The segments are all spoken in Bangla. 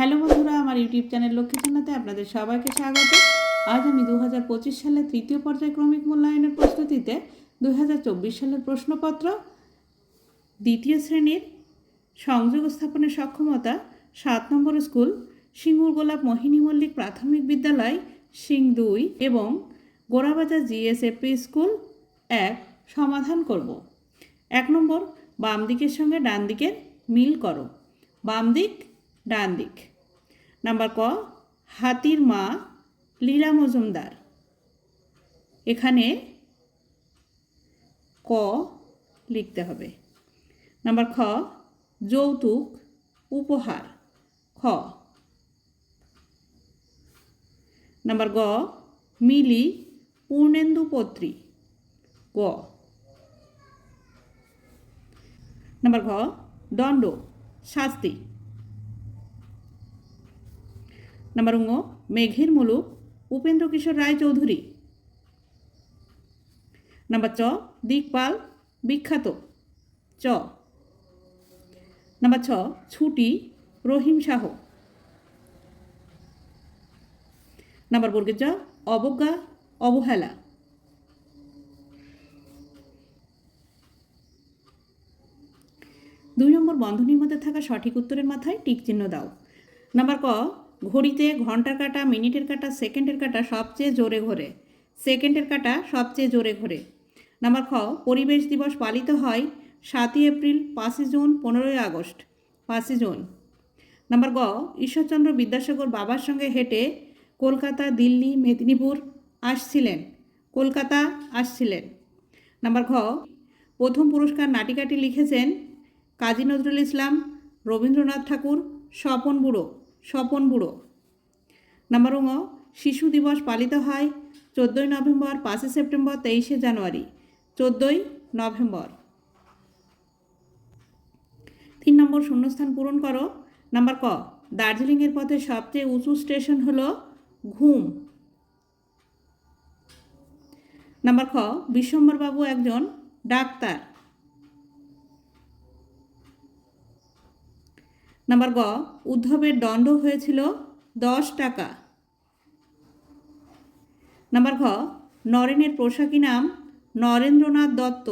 হ্যালো বন্ধুরা আমার ইউটিউব চ্যানেল লক্ষ্মীখানাতে আপনাদের সবাইকে স্বাগত আজ আমি দু হাজার সালে তৃতীয় পর্যায়ক্রমিক মূল্যায়নের প্রস্তুতিতে দু হাজার সালের প্রশ্নপত্র দ্বিতীয় শ্রেণীর সংযোগ স্থাপনের সক্ষমতা সাত নম্বর স্কুল সিঙ্গুর গোলাপ মোহিনী মল্লিক প্রাথমিক বিদ্যালয় সিং দুই এবং গোড়াবাজার জিএসএফপি স্কুল এক সমাধান করব এক নম্বর বাম দিকের সঙ্গে ডান দিকের মিল করো বাম দিক ডান দিক নাম্বার ক হাতির মা লীলা মজুমদার এখানে ক লিখতে হবে নাম্বার খ যৌতুক উপহার খ নাম্বার গ মিলি পূর্ণেন্দু পত্রী গ নাম্বার ঘ দণ্ড শাস্তি নাম্বার উঙ্গ মেঘের মুলুক উপেন্দ্র কিশোর রায়চৌধুরী নাম্বার চ দিকপাল বিখ্যাত চ নাম্বার ছ ছুটি রহিম শাহ নাম্বার বর্গের চ অবজ্ঞা অবহেলা দুই নম্বর বন্ধনীর মধ্যে থাকা সঠিক উত্তরের মাথায় টিক চিহ্ন দাও নাম্বার ক ঘড়িতে ঘন্টার কাটা মিনিটের কাটা সেকেন্ডের কাটা সবচেয়ে জোরে ঘোরে সেকেন্ডের কাটা সবচেয়ে জোরে ঘোরে নাম্বার খ পরিবেশ দিবস পালিত হয় সাতই এপ্রিল পাঁচই জুন পনেরোই আগস্ট পাঁচই জুন নাম্বার গ ঈশ্বরচন্দ্র বিদ্যাসাগর বাবার সঙ্গে হেঁটে কলকাতা দিল্লি মেদিনীপুর আসছিলেন কলকাতা আসছিলেন নাম্বার ঘ প্রথম পুরস্কার নাটিকাটি লিখেছেন কাজী নজরুল ইসলাম রবীন্দ্রনাথ ঠাকুর স্বপন বুড়ো স্বপন বুড়ো নাম্বার ও শিশু দিবস পালিত হয় চোদ্দোই নভেম্বর পাঁচই সেপ্টেম্বর তেইশে জানুয়ারি চোদ্দোই নভেম্বর তিন নম্বর শূন্যস্থান পূরণ করো নাম্বার ক দার্জিলিংয়ের পথে সবচেয়ে উঁচু স্টেশন হল ঘুম নাম্বার খ বিশ্বম্বরবাবু একজন ডাক্তার নাম্বার গ উদ্ধবের দণ্ড হয়েছিল দশ টাকা নাম্বার ঘ নরেনের পোশাকী নাম নরেন্দ্রনাথ দত্ত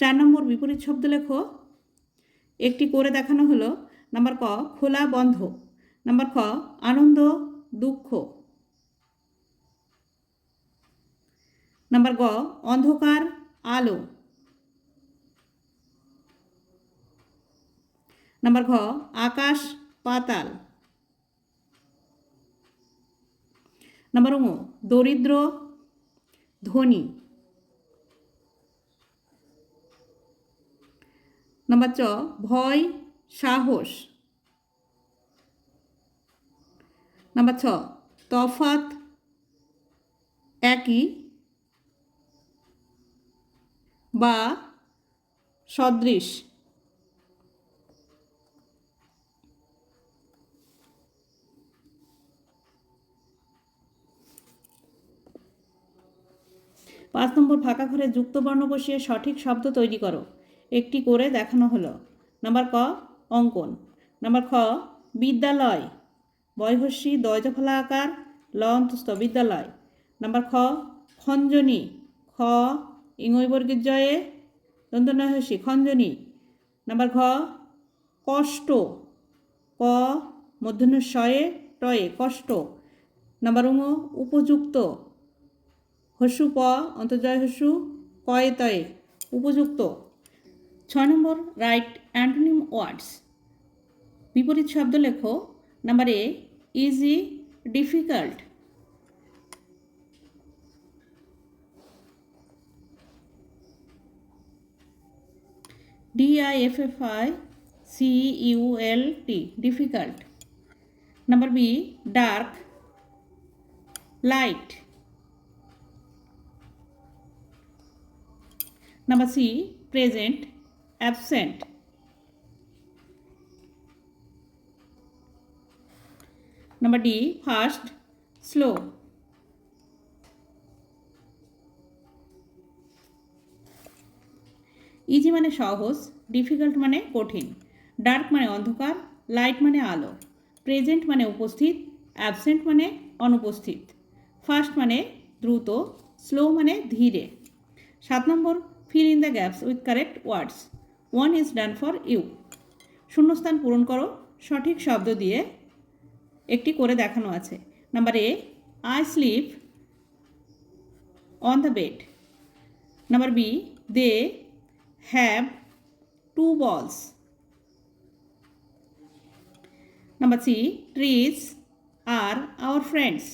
চার নম্বর বিপরীত শব্দ লেখো একটি করে দেখানো হলো নাম্বার ক খোলা বন্ধ নাম্বার খ আনন্দ দুঃখ নাম্বার গ অন্ধকার আলো নাম্বার ঘ আকাশ পাতাল নাম্বার ও দরিদ্র ধনী নাম্বার চ ভয় সাহস নাম্বার ছ তফাত একই বা সদৃশ পাঁচ নম্বর ফাঁকা ঘরে যুক্ত বর্ণ বসিয়ে সঠিক শব্দ তৈরি করো একটি করে দেখানো হলো নাম্বার ক অঙ্কন নাম্বার খ বিদ্যালয় বয়হস্যি দয়জফলা আকার অন্তস্থ বিদ্যালয় নাম্বার খ খঞ্জনী খ ইংবর্গের জয়ে দন্তনয়হস্যি খঞ্জনি নাম্বার ঘ কষ্ট ক মধ্যাহ্ন শয়ে টয়ে কষ্ট নাম্বার উঙ উপযুক্ত হসু প অন্তর্জয় হসু কয়ে তয়ে উপযুক্ত ছয় নম্বর রাইট অ্যান্টনিম ওয়ার্ডস বিপরীত শব্দ লেখো number A easy difficult d i f f i c u l t difficult number b dark light number c present absent number D fast slow easy মানে সহজ ডিফিকাল্ট মানে কঠিন ডার্ক মানে অন্ধকার লাইট মানে আলো প্রেজেন্ট মানে উপস্থিত অ্যাবসেন্ট মানে অনুপস্থিত ফাস্ট মানে দ্রুত স্লো মানে ধীরে সাত number fill in the gaps with correct words one is done for you শূন্যস্থান পূরণ করো সঠিক শব্দ দিয়ে একটি করে দেখানো আছে number A I sleep on the bed number B they have two balls number C trees are our friends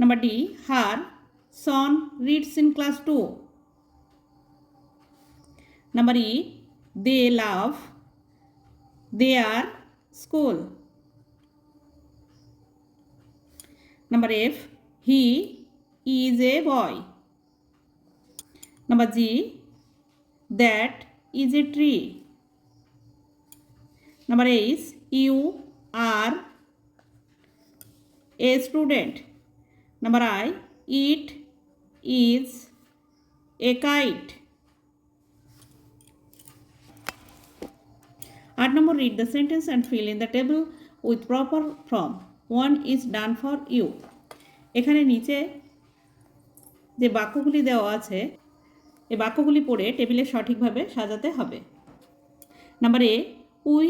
number D her son reads in class two number E they love they are school. Number F, he is a boy. Number G, that is a tree. Number is you are a student. Number I, it is a kite. আট নম্বর read the sentence and fill in the table with proper form one is done for you এখানে নিচে যে বাক্যগুলি দেওয়া আছে এ বাক্যগুলি পড়ে টেবিলে সঠিকভাবে সাজাতে হবে number A we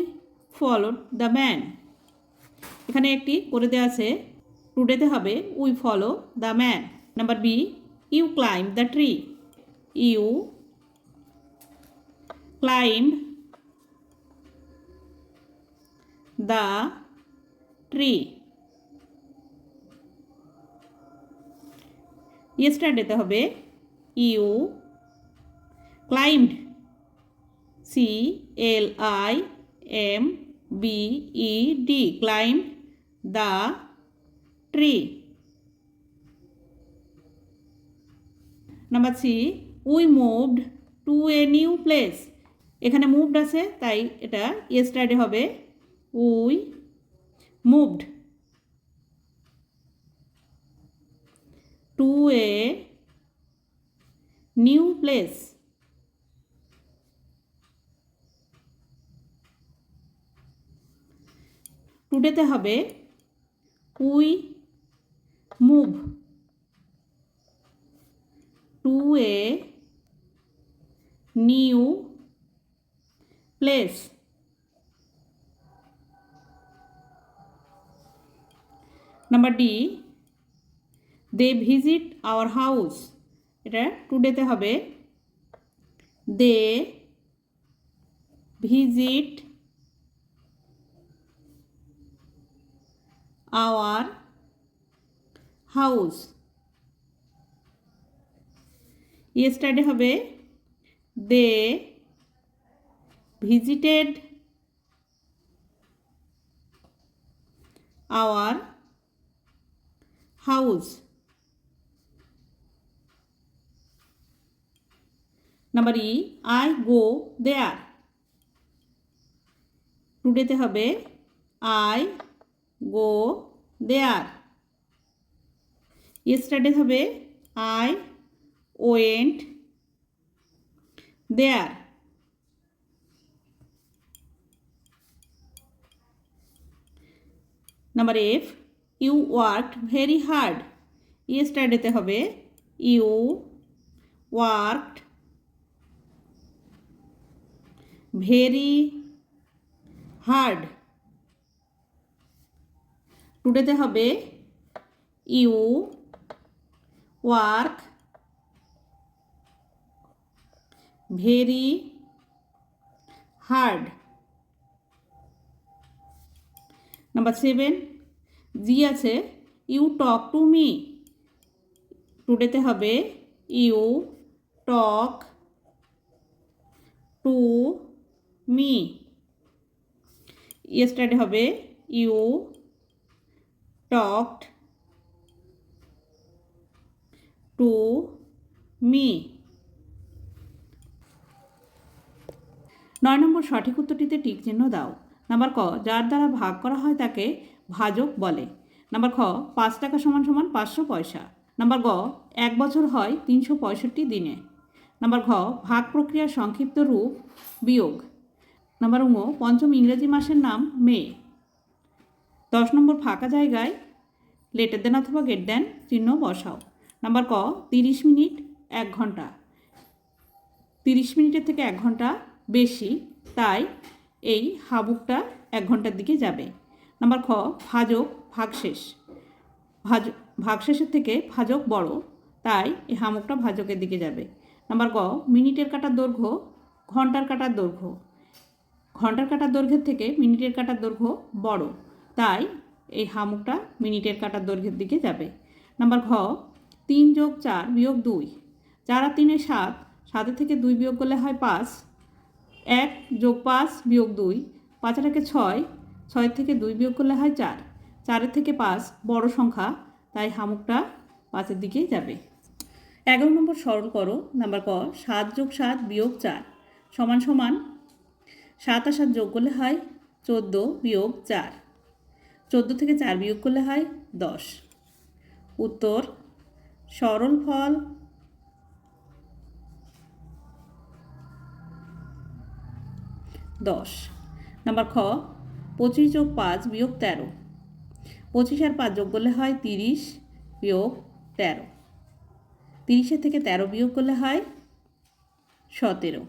followed the man এখানে একটি করে দেওয়া আছে টুডেতে হবে we follow the man number B you climb the tree you climb the tree ইয়েস্টারডেতে হবে you climbed C L I M B E D climb the tree number three we moved to a new place এখানে মুভড আছে তাই এটা ইয়েস্টারডে হবে we moved to a new place টুডেতে হবে we move to a new place number D they visit our house এটা টুডেতে হবে they visit our house yesterday হবে they visited our house. Number E, I go there. Today te hobe I go there. Yesterday hobe I went there. Number F, you work very hard yesterday you work very hard today you work very hard number seven G আছে ইউ টক টু মি টুডেতে হবে you talk to me yesterday হবে ইউ টক টু মি নয় নম্বর সঠিক উত্তরটিতে টিক চিহ্ন দাও নাম্বার ক যার দ্বারা ভাগ করা হয় তাকে ভাজক বলে নাম্বার খ পাঁচ টাকা সমান সমান পাঁচশো পয়সা নাম্বার গ এক বছর হয় তিনশো পঁয়ষট্টি দিনে নাম্বার ঘ ভাগ প্রক্রিয়ার সংক্ষিপ্ত রূপ বিয়োগ নাম্বার ঙ পঞ্চম ইংরেজি মাসের নাম মে দশ নম্বর ফাঁকা জায়গায় লেটার দেন অথবা গেট দেন চিহ্ন বসাও নাম্বার ক তিরিশ মিনিট এক ঘন্টা তিরিশ মিনিটের থেকে এক ঘন্টা বেশি তাই এই হাবুকটা এক ঘন্টার দিকে যাবে নাম্বার খ ভাজক ভাগশেষ ভাজ ভাগশেষের থেকে ভাজক বড় তাই এই হামুকটা ভাজকের দিকে যাবে নাম্বার ক মিনিটের কাটার দৈর্ঘ্য ঘন্টার কাটার দৈর্ঘ্য ঘন্টার কাটার দৈর্ঘ্যের থেকে মিনিটের কাটার দৈর্ঘ্য বড় তাই এই হামুকটা মিনিটের কাটার দৈর্ঘ্যের দিকে যাবে নাম্বার ঘ তিন যোগ চার বিয়োগ দুই চার আর তিনে সাত সাতের থেকে দুই বিয়োগ করলে হয় পাঁচ এক যোগ পাঁচ বিয়োগ দুই পাঁচ ছয় ছয় থেকে দুই বিয়োগ করলে হয় চার চারের থেকে পাঁচ বড় সংখ্যা তাই হামুকটা পাঁচের দিকেই যাবে এগারো নম্বর সরল করো নাম্বার ক সাত যোগ সাত বিয়োগ চার সমান সমান সাত আর সাত যোগ করলে হয় চোদ্দো বিয়োগ চার চোদ্দো থেকে চার বিয়োগ করলে হয় দশ উত্তর সরল ফল দশ নাম্বার খ পঁচিশ যোগ পাঁচ বিয়োগ তেরো পঁচিশ আর পাঁচ যোগ করলে হয় তিরিশ বিয়োগ তেরো তিরিশের থেকে তেরো বিয়োগ করলে হয় সতেরো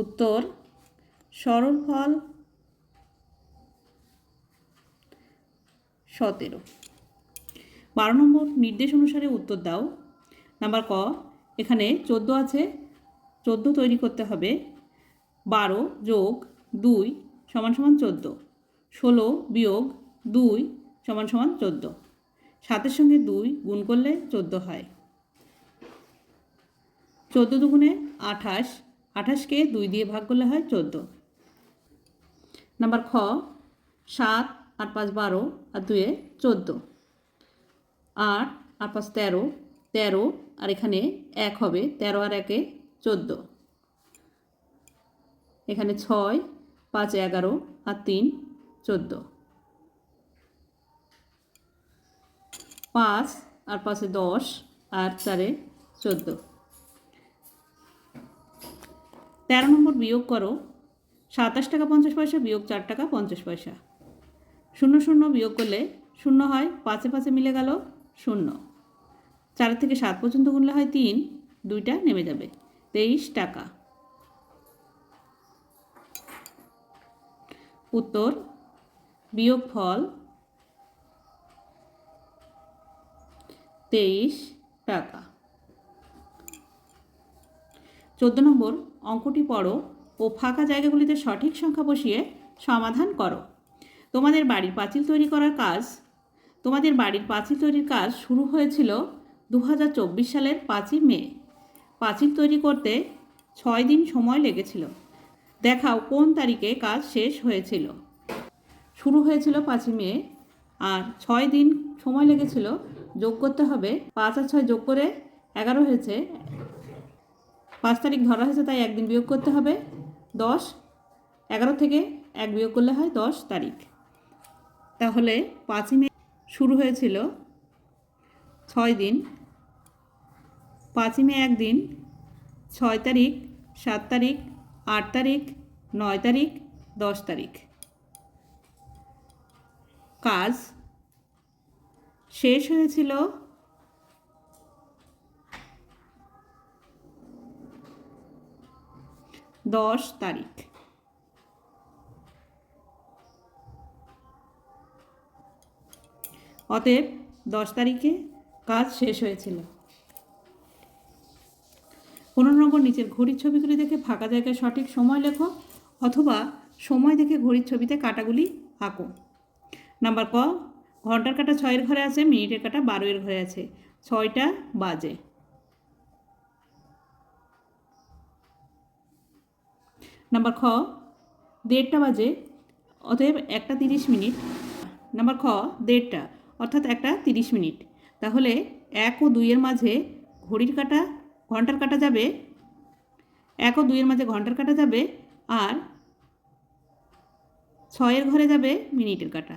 উত্তর সরল ফল সতেরো বারো নম্বর নির্দেশ অনুসারে উত্তর দাও নাম্বার ক এখানে চোদ্দো আছে চোদ্দো তৈরি করতে হবে বারো যোগ দুই সমান সমান চোদ্দো ষোলো বিয়োগ দুই সমান সমান চোদ্দ সাতের সঙ্গে দুই গুণ করলে চোদ্দ হয় চোদ্দ দুগুণে আঠাশ আঠাশকে দুই দিয়ে ভাগ করলে হয় চোদ্দ নাম্বার খ সাত আট পাঁচ বারো আর দুয়ে চোদ্দ আট আট পাঁচ তেরো তেরো আর এখানে এক হবে তেরো আর একে চোদ্দ এখানে ছয় পাঁচ এগারো আর তিন চোদ্দ পাঁচ আর পাঁচে দশ আর চারে চোদ্দ তেরো নম্বর বিয়োগ করো সাতাশ টাকা পঞ্চাশ পয়সা বিয়োগ চার টাকা পঞ্চাশ পয়সা শূন্য শূন্য বিয়োগ করলে শূন্য হয় পাঁচে পাঁচে মিলে গেল শূন্য চার থেকে সাত পর্যন্ত গুনলে হয় তিন দুইটা নেমে যাবে তেইশ টাকা উত্তর বিয়োগফল তেইশ টাকা চোদ্দ নম্বর অঙ্কটি পড়ো ও ফাঁকা জায়গাগুলিতে সঠিক সংখ্যা বসিয়ে সমাধান করো তোমাদের বাড়ির পাঁচিল তৈরি করার কাজ তোমাদের বাড়ির পাঁচিল তৈরির কাজ শুরু হয়েছিল দু সালের পাঁচই মে পাঁচিল তৈরি করতে ছয় দিন সময় লেগেছিল দেখাও কোন তারিখে কাজ শেষ হয়েছিল শুরু হয়েছিল পাঁচই মে আর ছয় দিন সময় লেগেছিল যোগ করতে হবে পাঁচ আর ছয় যোগ করে এগারো হয়েছে পাঁচ তারিখ ধরা হয়েছে তাই একদিন বিয়োগ করতে হবে দশ এগারো থেকে এক বিয়োগ করলে হয় দশ তারিখ তাহলে পাঁচই মে শুরু হয়েছিল ছয় দিন পাঁচই মে একদিন ছয় তারিখ সাত তারিখ আট তারিখ নয় তারিখ দশ তারিখ কাজ শেষ হয়েছিল দশ তারিখ অতএব দশ তারিখে কাজ শেষ হয়েছিল পনেরো নম্বর নিচের ঘড়ির ছবিগুলি দেখে ফাঁকা জায়গায় সঠিক সময় লেখো অথবা সময় দেখে ঘড়ির ছবিতে কাটাগুলি আঁকো নাম্বার ক ঘন্টার কাটা ছয়ের ঘরে আছে মিনিটের কাটা বারোয়ের ঘরে আছে ছয়টা বাজে নাম্বার খ দেড়টা বাজে অতএব একটা তিরিশ মিনিট নাম্বার খ দেড়টা অর্থাৎ একটা তিরিশ মিনিট তাহলে এক ও দুইয়ের মাঝে ঘড়ির কাটা ঘন্টার কাটা যাবে এক ও দুইয়ের মাঝে ঘন্টার কাটা যাবে আর ছয়ের ঘরে যাবে মিনিটের কাটা